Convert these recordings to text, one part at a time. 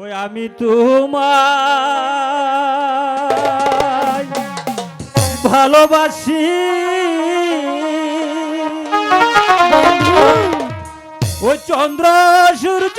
ওই আমি তোমার ভালোবাসি। ওই চন্দ্র সূর্য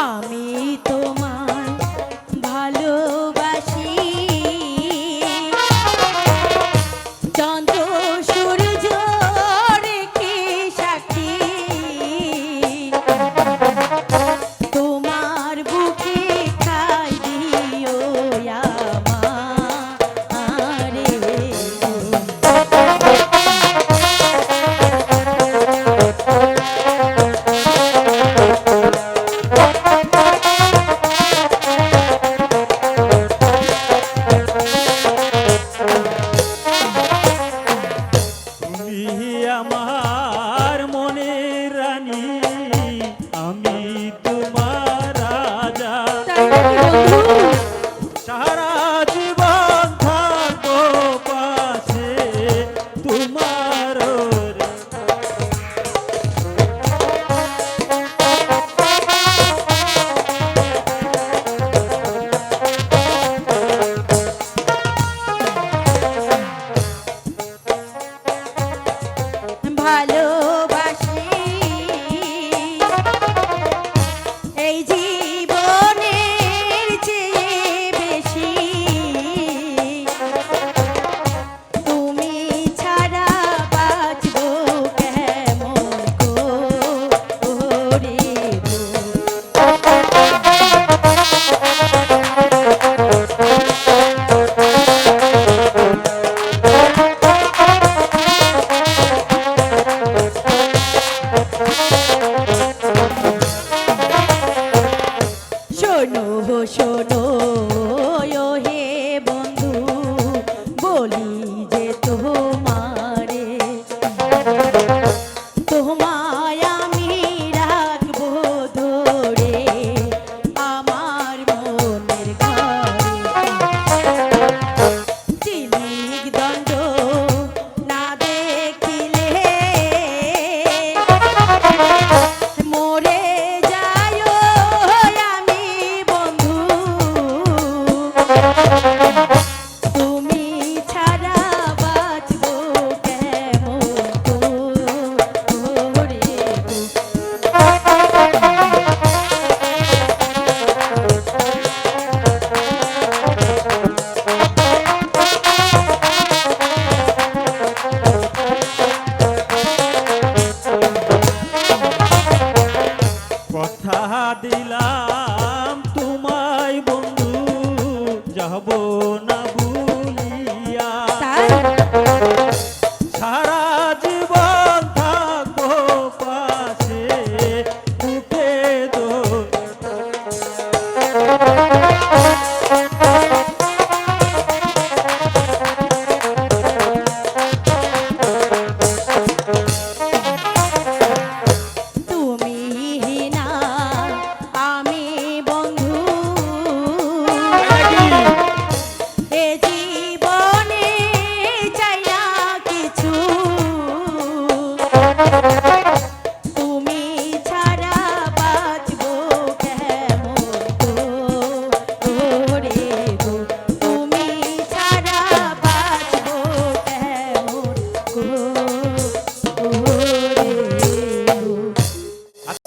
আমি হবে তোমার যাব না ভুলিয়া। সারা জীবন থাকব পাশে উঠে দো